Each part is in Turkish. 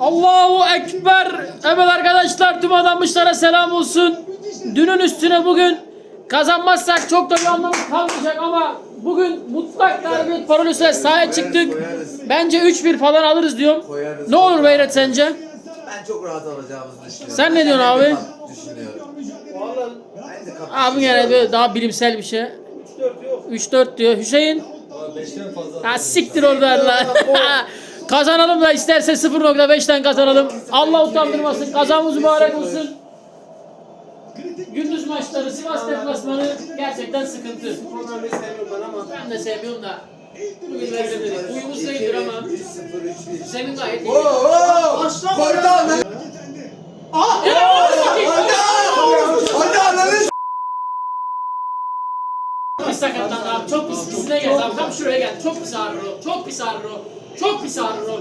Allahu Ekber. Evet arkadaşlar tüm adanmışlara selam olsun. Dünün üstüne bugün kazanmazsak çok da bir anlamı kalmayacak ama bugün mutlak galibiyet parolüsüyle sahaya çıktık. Bence 3-1 falan alırız diyorum. Ne olur Beyret sence? Ben çok rahat alacağımızı düşünüyorum. Sen ne diyorsun Ben de abi? kap Düşünüyorum. Ben de kap Abi gene böyle daha bilimsel bir şey. 3-4 diyor. Hüseyin? Ha siktir oradan lan. kazanalım da isterse 0.5'ten kazanalım. Allah utandırmasın. Kazamız mübarek olsun. Maçları Sivas deplasmanı gerçekten sıkıntı. Ben de sevmiyorum da. Bugün dedik. Uyumuz da iyidir ama 3-0 3-1. Semin gayet iyi. Oo! Koydu lan. Hadi ananı Pis sakatlandı abi. Çok pis. Dizine geldi abi. Tam şuraya geldi. Çok pis ağrır o. Çok pis ağrır o. Çok pis ağrır o.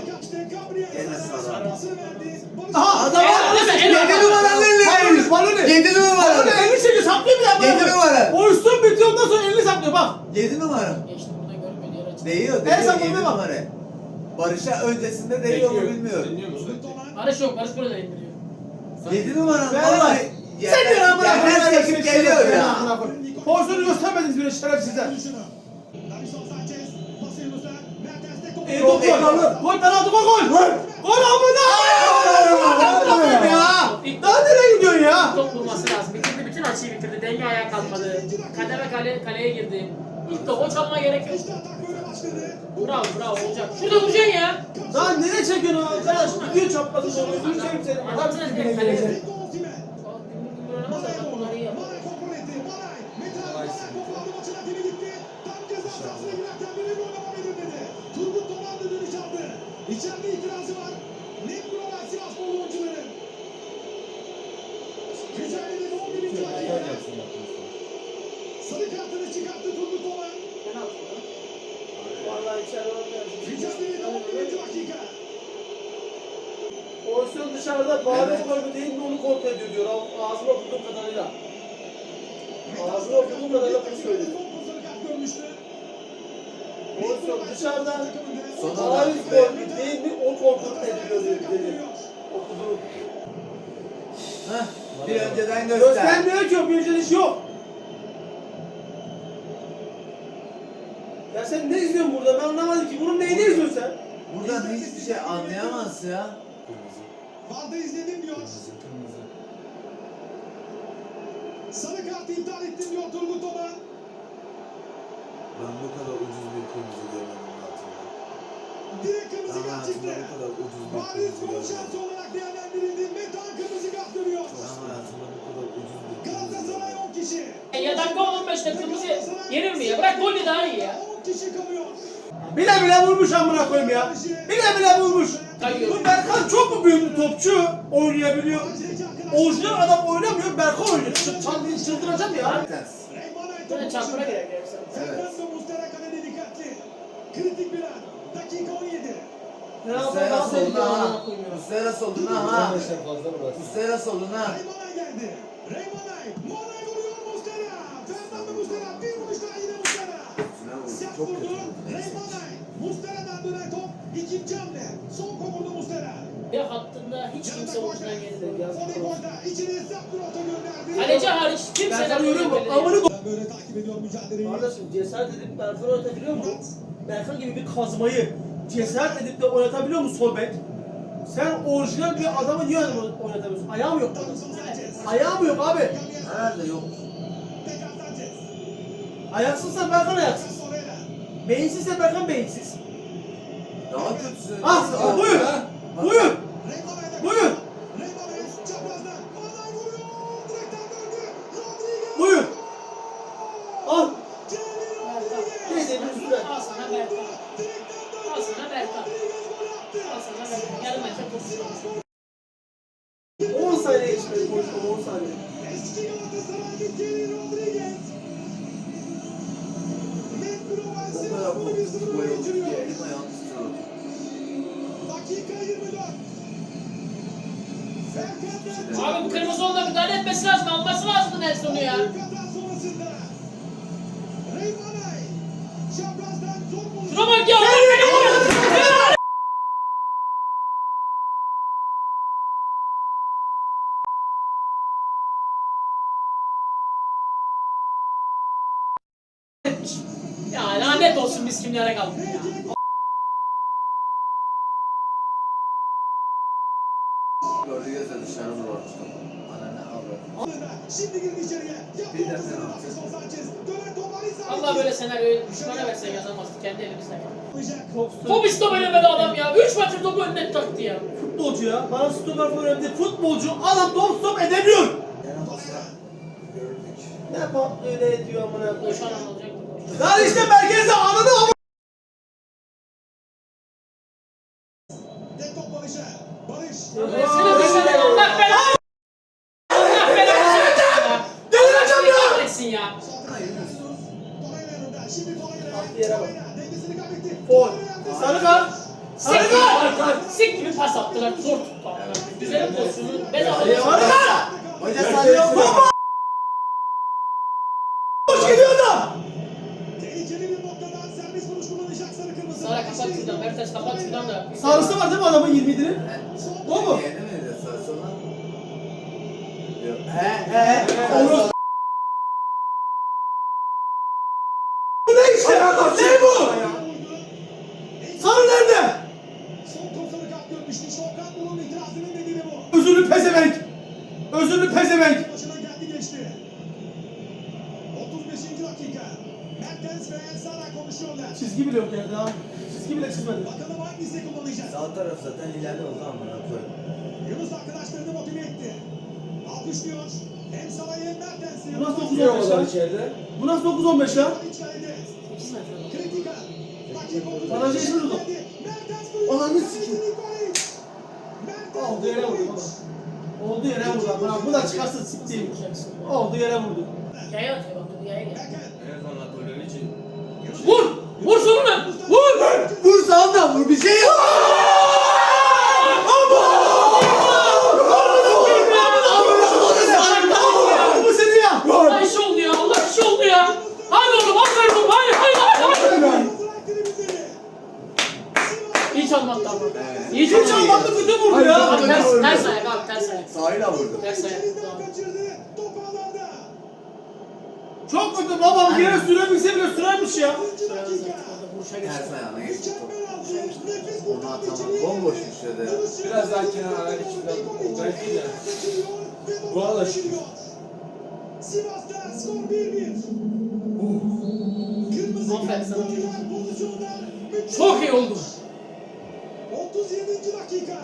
Gene sana. Aha adam el- Yedi numaralı elli. balonu. Yedi numaralı. Balonu elini çekiyor saplıyor bir daha. Yedi numara. O üstün bitiyor ondan sonra elini saplıyor bak. Yedi numara. Geçti buradan görünmüyor. Diğer açı. Değiyor, değiyor. Yedi bak. numara. Barış'a öncesinde değiyor mu bilmiyorum. Barış yok. Barış burada indiriyor. Yedi numara. Vallahi. lan. Sen de amına Yerden koyayım. sekip geliyor ya. Pozisyonu göstermediniz bile şerefsizler. E Çok gol. Gol penaltı gol gol. Gol amına. ya. Daha nereye gidiyorsun ya? Top vurması lazım. Bitirdi. Bütün açıyı bitirdi. Denge ayağa kalkmadı. Kademe kale, kaleye girdi. İlk top o çalmaya gerek yok. Bravo bravo olacak. Şurada vuracaksın ya. Daha nereye çekiyorsun arkadaş? Gidiyor çaprazı doğru. Seveyim seni. Adam seni direkt kaleye. Oynamaz adam Ya sen ne izliyorsun burada? Ben anlamadım ki. Bunun neyini izliyorsun sen? Buradan hiçbir şey anlayamazsın ya. Varda izledim diyor. Sarı kartı iptal ettim diyor Turgut Toman. Ben bu kadar ucuz bir kırmızı görmedim hayatımda. Direkt kırmızı Ben kart çıktı. bu kadar ucuz bir Bariz kırmızı gol şansı olarak değerlendirildi. Metan kırmızı kart görüyor. Ben hayatımda bu kadar ucuz bir kırmızı Galatasaray görmedim. 10 kişi. Ya dakika 15'te kırmızı yenir mi ya? Bırak golü daha iyi ya. 10 kişi kalıyor. Bile bile vurmuş amına koyayım ya. Bile bile vurmuş. Bu Berkan çok mu büyük bir topçu? Oynayabiliyor. Orijinal adam oynamıyor. Berkan oynuyor. Çı- çal- Çıldıracağım ya. Böyle çarpına gerek dikkatli. Kritik bir an. Dakika 17. Muslera soluna ha. Muslera soluna ha. Muslera soluna. Reymanay geldi. Reymanay. Moray vuruyor Muslera. Fernando Muslera. Bir Çok kötü. Muslera'dan dönen top. İkinci hamle. Son kovurdu Muslera. Ya hattında hiç kimse. Fode golda. İçeriye sert bir orta gönderdi. Kaleci hariç kimse Ben de sana yürüyorum böyle bak. Amını Ben böyle takip ediyorum mücadeleyi. Kardeşim cesaret edip Berkan'ı oynatabiliyor mu? Berkan gibi bir kazmayı cesaret edip de oynatabiliyor mu sol bek? Sen orijinal bir adamı niye oynatamıyorsun? Ayağı mı yok? Ayağı mı yok abi? Herhalde yok. Ayaksızsan Berkan ayaksız. Torreira. Beyinsizse Berkan beyinsiz. Daha kötüsü. Ah, buyur. Buyur. Buyur. Abi bu kırmızı onda müdahale etmesi lazım. Alması lazım Nelson'u ya. Şuna bak ya. Ya lanet olsun biz kimlere kaldık ya. Böyle senaryoyu düşmana versek yazamazdık kendi elimizden. Top istop edemedi adam ya. 3 metre topu önüne taktı ya. Futbolcu ya. Bana stoper falan önemli değil. Futbolcu adam top stop edemiyor. Ne yapalım öyle ediyor amına koyayım. Boşan olacak. Lan işte merkezde ananı ama. Barış'a. Barış. Attılar. Zor tuttu. Güzel pozisyonu. Ben Sarı alıyorum. kart. Hoca sarıyor mu? Boş gidiyor adam. Tehlikeli bir noktadan serbest vuruş kullanacak sarı kırmızı. Sara kapat şuradan. Mertes kapat şuradan da. Sarısı var değil mi adamın 27'nin? O mu? Yeni miydi sarısı olan? Yok. He he. Olur. Özürlü pezevenk. Başına geldi geçti. 35. dakika. Mertens ve El Sara konuşuyorlar. Çizgi bile yok yerde ha. Çizgi bile çizmedi. Bakalım hangisi kullanacak. Sağ taraf zaten ileride o zaman bana koy. Yunus arkadaşlarını motive etti. Alkışlıyor. Hem Sara'yı hem Mertens'i. Bu nasıl 9-15 lan? içeride. Bu nasıl 9-15 lan? İç kalede. 8 metre. Kritika. Oldu. Eşit oldu. Mertens vuruyor. Ananı sikeyim. Mertens Oldu yere vurdu baba. Oldu yere vurdu. Bana bu da çıkarsa siktiğim. Oldu yere vurdu. Yaya atıyor bak. Yaya gel. Berkan. Vur! Vur sonuna! Vur! Vur sağından vur bir şey yap. Bu seni ya. Allah işi oldu ya. Allah işi oldu ya. Hadi oğlum aferin oğlum. Haydi haydi haydi. haydi. İyi çalmattı ama. İyi Hiç çalmattı. almadı bütün vurdu ya. Abi ters, ters ayak abi ters ayak. Sağıyla vurdu. Ters ayak. kaçırdı. Top ağlarda. Çok kötü babam yere sürebilse bile sürermiş ya. Dakika. Vuruşa geçti. Ters ayağına geçti top. Mükemmel aldı. Onu atamam. Bomboş düşürdü ya. Biraz daha kenara biraz belki de. Bu arada şu- Sivas'ta skor 1-1. Kırmızı Aferin kart sana çocuk. Çok iyi oldu. 37. dakika.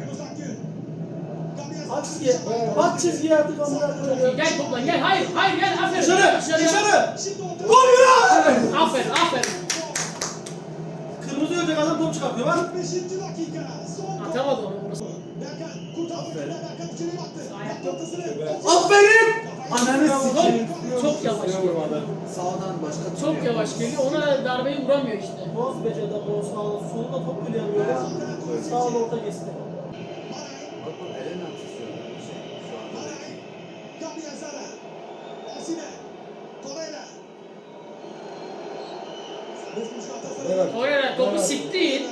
Yunus Akgün. At çizgiye. At çizgiye artık amına Çok iyi. koyayım. Gel toplan gel. Hayır hayır gel. Aferin. Dışarı. Dışarı. Gol ya. Aferin aferin. Kırmızı görecek adam top çıkartıyor bak. 45. dakika. Son. Atamadı onu. Berkan kurtardı. Berkan içeri baktı. Ayak Yaptı ortasını. Aferin. Ananı sikeyim. Çok yavaş geliyor. Sağdan başka Çok yavaş geliyor. Ona darbeyi vuramıyor işte. Boz becerdi bu sağ solunda top ya. Sağ orta geçti. Bak bak elini atışıyor. Şey, şu anda. Maray. Gabriel Sara. Osimhen. Torreira. Bozmuş Galatasaray. Oraya topu sikti.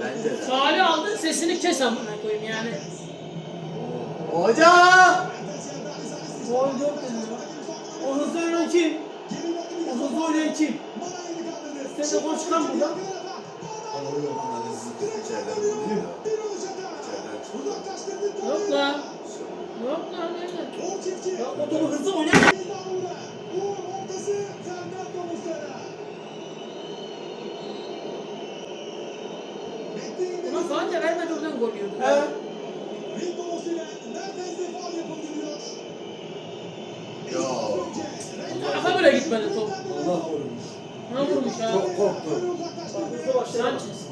Bence de. Faali aldın sesini kes amına koyayım yani. Hoca! Gol yok dedi. O hızlı oynayan kim? O hızlı oynayan kim? Sen de gol çıkan çıktı. Yok lan. Yok lan nerede? Ya o topu hızlı oynayan Buna faal de vermedi oradan gol yiyordu. He. Yo. Bu tarafa bile gitmedi top. Allah vurmuş. Ne vurmuş ha? Çok korktu. Sanchez.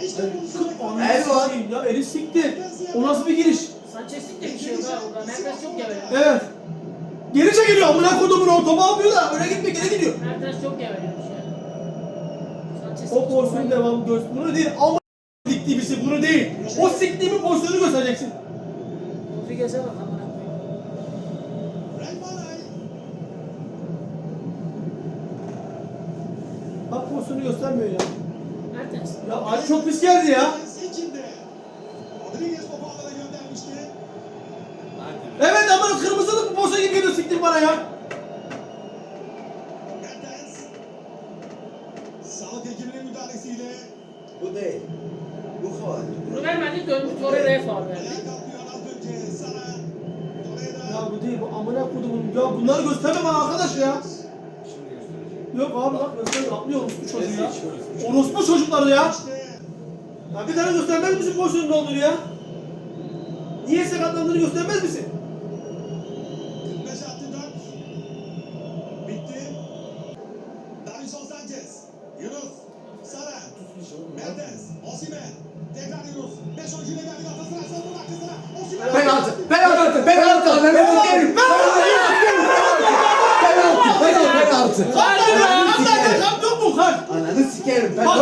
El var. Sikeyim Ya eli sikti. O nasıl bir giriş? Sanchez'lik de bir şey yok ha burada. Mertens çok geveliyor. Evet. Geri çekiliyor amına kodumun o topu almıyor da öne gitme geri gidiyor. Mertens çok yani. Sanchez O pozisyonun devamı göz. Bunu değil ama dikti siktiğimizi bunu değil. O siktiğimin pozisyonu göstereceksin. Rodriguez'e bak amına. Bak pozisyonu göstermiyor ya. Mertens. Ya Ali çok pis geldi ya. Evet ama kırmızılı bu pozisyon gibi geliyor siktir bana ya. Mertens. Sağlık ekibinin müdahalesiyle Bu değil. Bu faul. Bunu vermedi döndü Torreira'ya faul verdi. ayağa kalkıyor az önce. Sara. Torreira. Ya bu değil bu amına kodumun. Ya bunları gösterme bana arkadaş ya. Yok abi bak göster atlıyor orospu çocuğu ya. Orospu çocukları ya. Ya bir tane göstermez misin pozisyonun olduğunu ya? Niye sakatlandığını göstermez misin?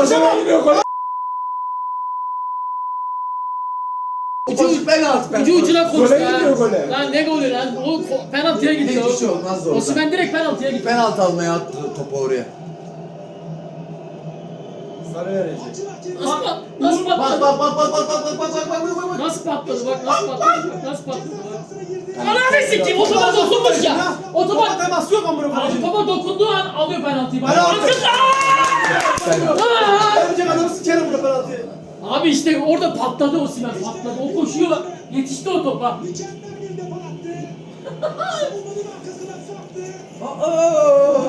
Bak Penaltı. şuna! Bu çocuk penaltı. penaltı. Ucu ucuna konuştu Gole gidiyor, gole. Lan ne golü lan? O ko- penaltıya gidiyor. Hiçbir şey olmaz orada. Osimhen direkt penaltıya gitti. Penaltı almaya attı topu oraya. Sarı verecek. Nasıl? Nasıl Bak patladı? bak bak bak bak bak bak bak bak bak bak bak. Nasıl patladı bak nasıl patladı? Nasıl patladı? Girdi. Ananı sikeyim o topa dokunmuş ya. O Topa temas yok amına Abi koyayım. topa dokunduğu an alıyor penaltıyı. Bak. Penaltı. Arkadaş! Aa! Verecek adamı sikerim bunu penaltıyı. Abi işte orada patladı Osimhen patladı. O koşuyor yetişti o topa.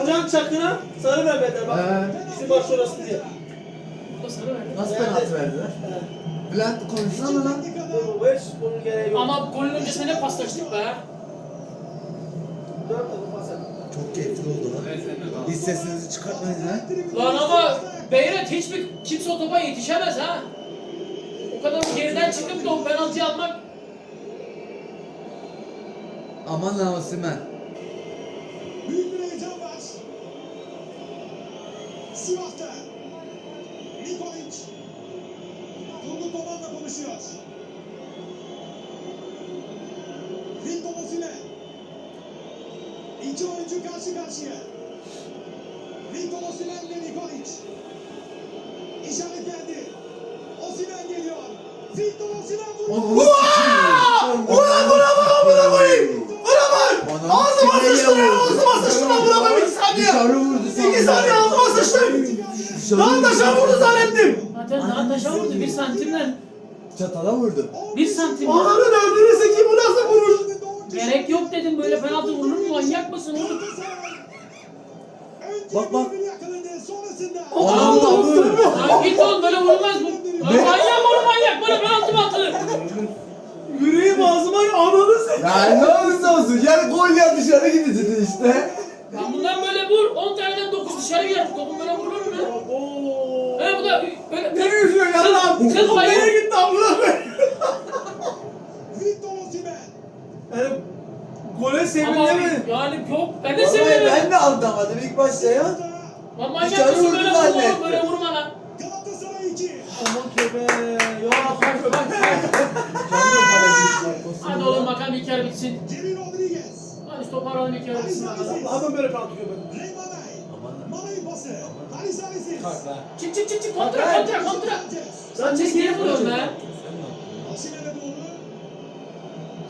Can Çakır'a sarı vermediler bak. Ee, Bizim baş orası diye. Burada sarı verdi. nasıl penaltı verdiler? Bülent konuşsana lan. Bu hiç bunun gereği yok. Ama golün öncesinde ne paslaştık be. Dört et. Çok keyifli oldu lan. Hiç sesinizi çıkartmayın lan. Lan ama Beyret hiçbir kimse o topa yetişemez ha. O kadar geriden çıkıp da o penaltıyı almak Aman lan Osimhen. Büyük bir heyecan var. Sivas'ta. Nikolic. Turgut Doman'la konuşuyor. Victor Osimhen. İki oyuncu karşı karşıya. Victor Osimhen ve Nikolic. İşaret geldi. Osimhen geliyor. Victor Osimhen vurdu. Ulan buna bak amına koyayım. Buna bak. Ağzıma sikeyim sıçtı. Ağzıma sıçtı buna koyayım. İki saniye. Dışarı vurdu İki saniye ağzıma sıçtı. Lan taşa vurdu zannettim. zaten daha taşa vurdu bir santimden. Çatala vurdu. Bir santim. Bu nasıl vuruş? Gerek yok dedim böyle penaltı vurulur mu manyak mısın oğlum? Bak, bak. Da vurdu. Lan git oğlum böyle vurulmaz bu. Lan manyak mı oğlum manyak böyle penaltı mı atılır? Yüreğim ağzıma ananı sikeyim. Ya ne olursa olsun. Yani gol ya dışarı gibisin işte. Lan bundan böyle vur 10 taneden 9 dışarı gider. Topun böyle vurulur mu? Oo. He bu da böyle Ne yüzüyor ya lan? Kız Bu bayılır. nereye gitti amına koyayım? Victor Osimhen. Yani gole Ama sevinlemedi. yani yok ben de Vallahi seviyorum. ben de anlamadım ilk başta ya. Lan manyak Dışarı mısın vurdu böyle vurma zannettim. böyle vurma lan. Galatasaray 2. Aman tövbe. Ya Bak bak. Hadi oğlum bakalım ilk yarı bitsin. Jerry Rodriguez. Hadi toparlanın ilk yarı bitsin bakalım. Adam böyle penaltı görmedim. Reymanay. Manay'ın pası. Halis Halis'iz. Kalk lan. Çık çık çık çık kontra kontra kontra. Sanchez niye vuruyorsun be? Osimhen'e doğru.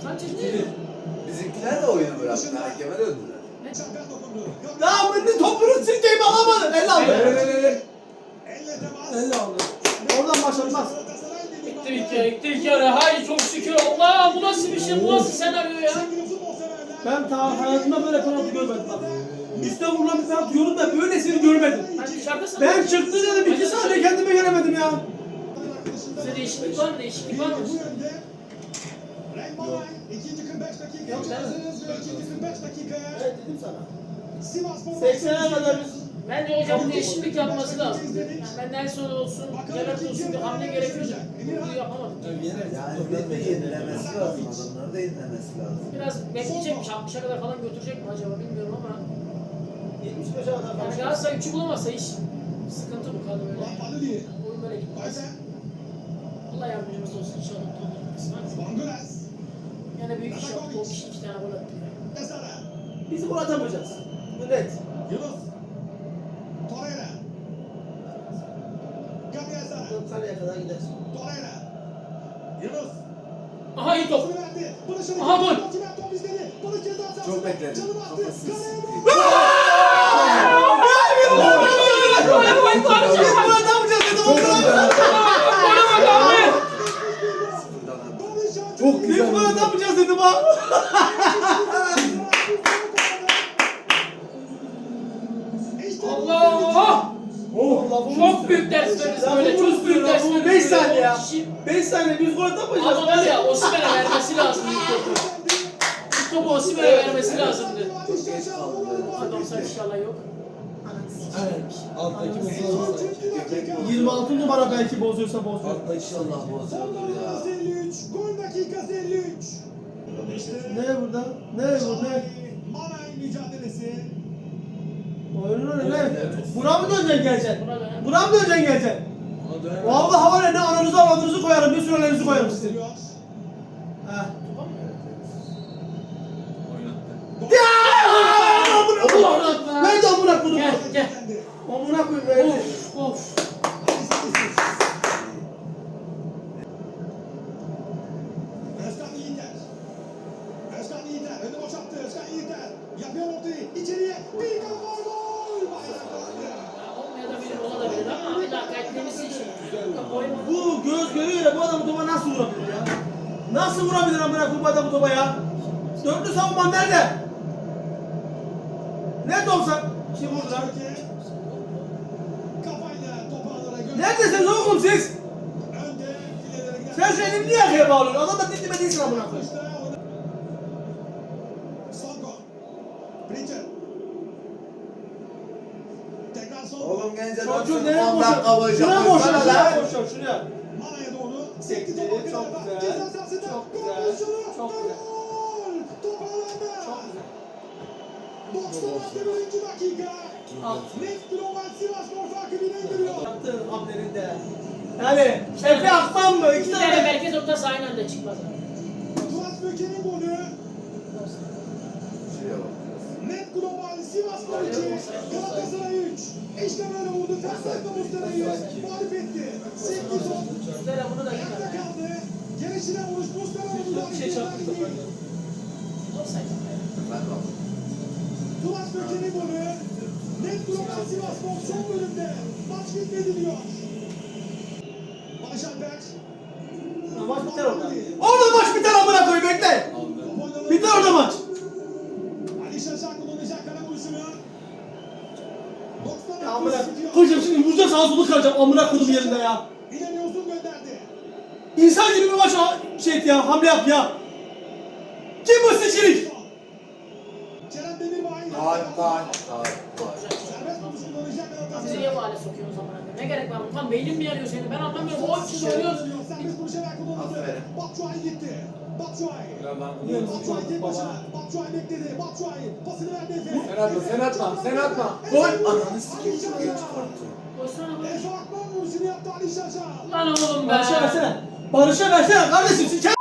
Vuruyor? Bizimkiler de oyunu bıraktı. Hakeme döndüler. Çember dokundu. Ya ben de topunu sikeyim alamadın. Elle aldı. Elle temas. Elle aldı. Oradan Birliği Bitti yarı bitti ilk yarı. Haydi çok şükür Allah bu nasıl bir şey bu nasıl senaryo ya? Ben ta hayatımda böyle penaltı görmedim. Bak. Üste vurulan bir penaltı yorum da böylesini görmedim. Ben çıktı dedim iki saniye kendime gelemedim ya. Size değişiklik var mı? Değişiklik var mı? Reymanay ikinci 45 dakika. Yok? İkinci 45 dakikaya. Evet dedim sana. Sivas 80'e kadar biz Bence hocam değişiklik yapması lazım. Yani ben Nelson olsun, Gerard olsun bir hamle gerekiyordu. Bunu yapamadım. Yani yenilemesi lazım. Adamları da yenilemesi lazım. Biraz bekleyecekmiş, 60'a kadar falan götürecek mi acaba bilmiyorum ama 75'e kadar yani. Galatasaray 3'ü bulamazsa iş sıkıntı bu kadro öyle. Değil. Oyun böyle gitmez. Allah yardımcımız olsun inşallah. Van. Yani büyük iş yaptı. O kişi iki tane gol attı. Biz gol atamayacağız. Bu net. Yunus. Torreira. Gabriel Sara. 90'a kadar gider. Torreira. Yunus. Aha iyi top. Aha, gol. Ceza sahasında. Çok bekledim. İşte Allah! Oh. Çok büyük ders veririz böyle. Çok büyük ders veririz. 5 saniye ya. Kişi- 5 saniye biz gol atamayacağız. Ama var ya Osimhen'e vermesi lazım ilk topu. İlk topu Osimhen'e vermesi lazımdı. Çok geç kaldı. Hadi olsa inşallah yok. Evet. Alttaki bozulmaz. 26 numara belki bozuyorsa bozuyor. Alttaki İnşallah bozuyordur ya. 53. Gol dakikası 53. İşte Ne burada? Ne bu ne? Mücadelesi. Oyunun önü ne? Buna mı döneceksin geleceksin? Buna mı döneceksin geleceksin? Vallahi var ya ne ananızı avradınızı koyarım, bir sürelerinizi koyarım sizin. Oynattı. Ya! Amına Allah koyayım. Allah. Ben de amına koydum. Gel gel. Amına koyayım. Of of. Görüyor ya bu adam topa nasıl vurabilir ya? Nasıl vurabilir amına koyayım bu adam topa ya? Dörtlü savunman nerede? Ne topsa? Kim burada? Kafayla topu alarak gönder. Neredesiniz oğlum siz? Sen şu elini niye arkaya bağlıyorsun? Adam da dinleme değilsin amına koyayım. Oğlum gence Çocuğu 10 nereye dakika boyunca Şuraya boşalt, şuraya lan. boşalt, şuraya. 91. dakika. Net Global Sivasspor farkı bile indiriyor. Yaptığın hamlerinde. Yani Efe Akman mı? İki İki tane merkez ortası aynı anda çıkmaz. Turas Böke'nin golü. Net Global Sivasspor 2. Galatasaray 3. İşte böyle oldu. Fernando Muslera'yı mağlup etti. Sekti top. Üstlere bunu da Yerde yıkar. kaldı. Gelişine vuruş Muslera vurdu. bir şey çarptı. Offside. Ben bak. Turas Böke'nin golü. Net Global Sivasspor son bölümde. Maç bitmedi diyor. Barış Alper. Maç biter orada. Orada maç biter amına koyayım bekle. Biter orada maç. Ali Şaşak kullanacak kale vuruşunu. Amına koyacağım şimdi vuracağım sağa solu kıracağım amına koydum yerinde ya. İleri uzun gönderdi. İnsan gibi bir maç şey et ya hamle yap ya. Kim bu sıçirik? Kullanacak Bizi niye bu hale sokuyorsun o zaman? Ne gerek var? Tam beynin mi yanıyor senin? Ben anlamıyorum. 10 kişi oynuyoruz. Serbest vuruş hemen kullanıldı. Aferin. Batshuayi gitti. Batshuayi. Ya ben Batshuayi tek bunu başına. Batshuayi bekledi. Batshuayi pasını verdi Efe. Sen atma, sen atma, sen atma. Gol ananı sikeyim çok geç bak. Efe Akman vuruşunu yaptı Ali Şaşak. Lan oğlum be. Barış'a versene. Barış'a versene kardeşim siker.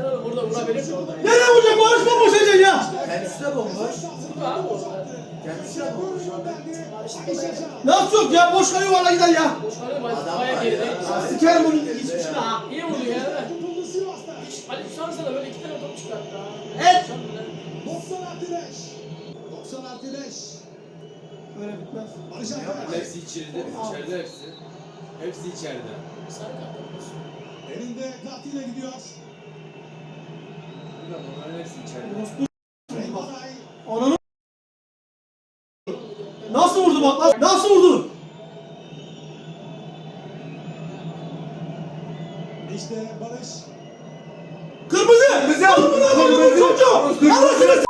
Burada vurabilir mi orada? Nereye vuracak Barış mı boşayacaksın ya? Kendisine bomboş. Abi orada. Kendisine bomboş. Nasıl yok ya boş kalıyor valla gider ya. Boş kalıyor. Adam Baya var geride. ya. Sikerim onun geçmişine ha. İyi vurdu ya. Ali şansa da böyle iki tane top çıkarttı ha. Evet. 90 artı 5. 90 artı 5. Böyle bitmez. Barış Alper. Hepsi içeride, içeride hepsi. Hepsi içeride. Sarı kart. Elinde kartıyla gidiyor. Bilmem onların hepsi içeride. Reymanay. Ananı Nasıl vurdu bak nasıl, vurdu? İşte Barış. Kırmızı! Kırmızı! Kırmızı! Çocuğu! Anasını s-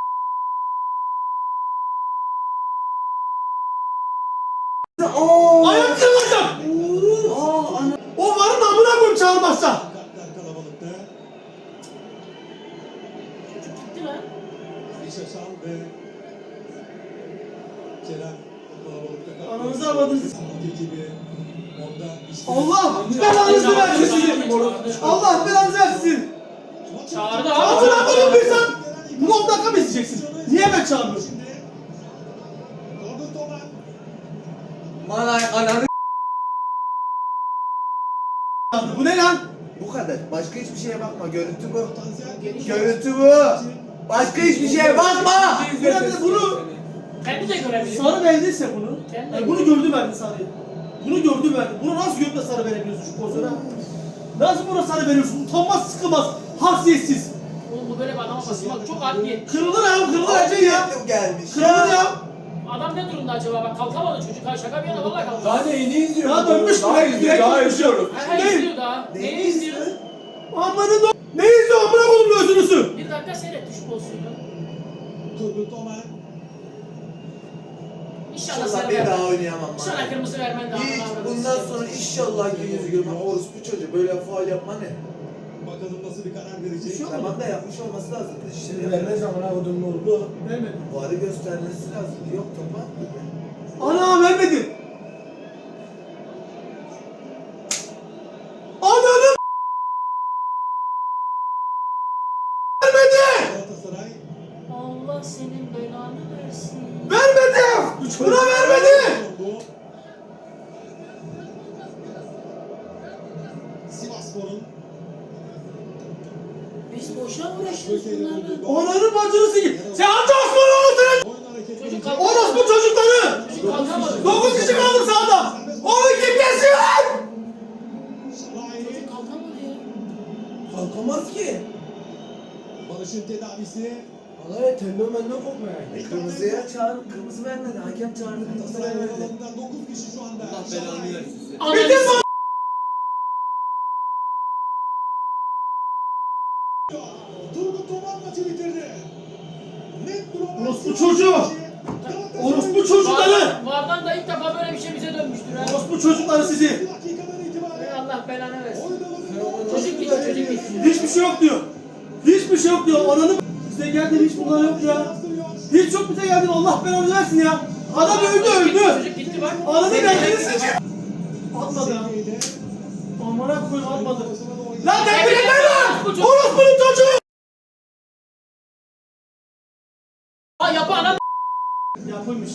lan? Bu kadar. Başka hiçbir şeye bakma. Görüntü bu. Görüntü bu. Başka hiçbir şeye bakma. Bir dakika bunu Kendi de görebilir. sarı verdiyse bunu. Yani bunu gördü verdi sarıyı. Bunu gördü verdi. Bunu nasıl görüp de sarı verebiliyorsun şu pozisyona? Nasıl buna sarı veriyorsun? Utanmaz sıkılmaz. Haysiyetsiz. Oğlum bu böyle bir adama basmak çok adli. Kırılır ya kırılır Ece ya. gelmiş. Kırılır ya. Adam ne durumda acaba? Bak kalkamadı çocuk. Ha şaka bir yana valla kalkamadı. Daha ne yeni izliyoruz. Daha dönmüş mü? Daha izliyor. Daha izliyoruz. Ha, Ne? izliyor daha. Neyi izliyor? Amanın o... Ne izliyor amına koydum gözünüzü? Bir dakika seyretti şu pozisyonu. Turgut Toman İnşallah İnşallah sarı bir daha oynayamam. İnşallah kırmızı vermen de Hiç bundan sonra inşallah ki yüzü görmem. Orospu çocuğu böyle faal yapma ne? Bakalım nasıl bir karar verecek. Tamam da yapmış olması lazım. Şimdi vermez amına kodum ne oldu? Vermedi. Varı göstermesi lazım. Yok topa. Ana vermedi. Barış'ın tedavisi. Vallahi tembel benden korkma yani. Kırmızıya çağır. Kırmızı vermedi. Hakem çağırdı. Kırmızı Galatasaray vermedi. alanında 9 kişi şu anda. Şalai. Ananı Bitir s- lan. Turgut Toman maçı bitirdi. Net durum. Orospu çocuğu. Orospu çocukları. Vardan- da ilk defa böyle bir şey bize dönmüştür ha. Orospu çocukları sizi. Bir dakikadan itibaren Ey Allah belanı versin. Çocuk gitti çocuk gitti. Hiçbir şey yok diyor. Hiçbir şey yok diyor. Ananı bize geldi hiç bunlar yok ya. Hiç yok bize geldin. Allah belanı versin ya. Adam öldü öldü. Çocuk gitti bak. Ananı sikeyim. Atmadı ya. Amına koyayım atmadı. Lan tembih etme lan! Orospu'nun çocuğu! Ha yapı adam. Yapılmış.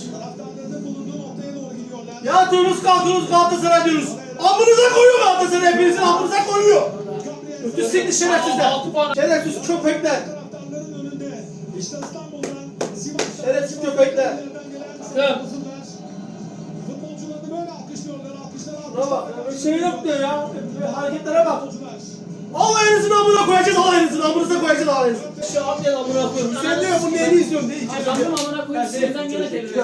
Ya diyorsunuz kalkıyorsunuz Galatasaray diyoruz. Amınıza koyuyor Galatasaray hepinizin amınıza koyuyor. Sikti şerefsizler. Şerefsiz köpekler. taraftarların önünde. İşte İstanbul'dan Sivas'tan Şerefsiz köpekler. Alkışlar Buna bak ya, bir şey yok diyor ya. Bir hareketlere bak. Futbolcular. Allah'ınızın amına koyacağız Allah'ınızın amınıza koyacağız Allah'ınızın. Şey atlayan amına koyuyorum. Sen diyor bunu yeni izliyorum diye. Adamın amına koyup sinirden gene İki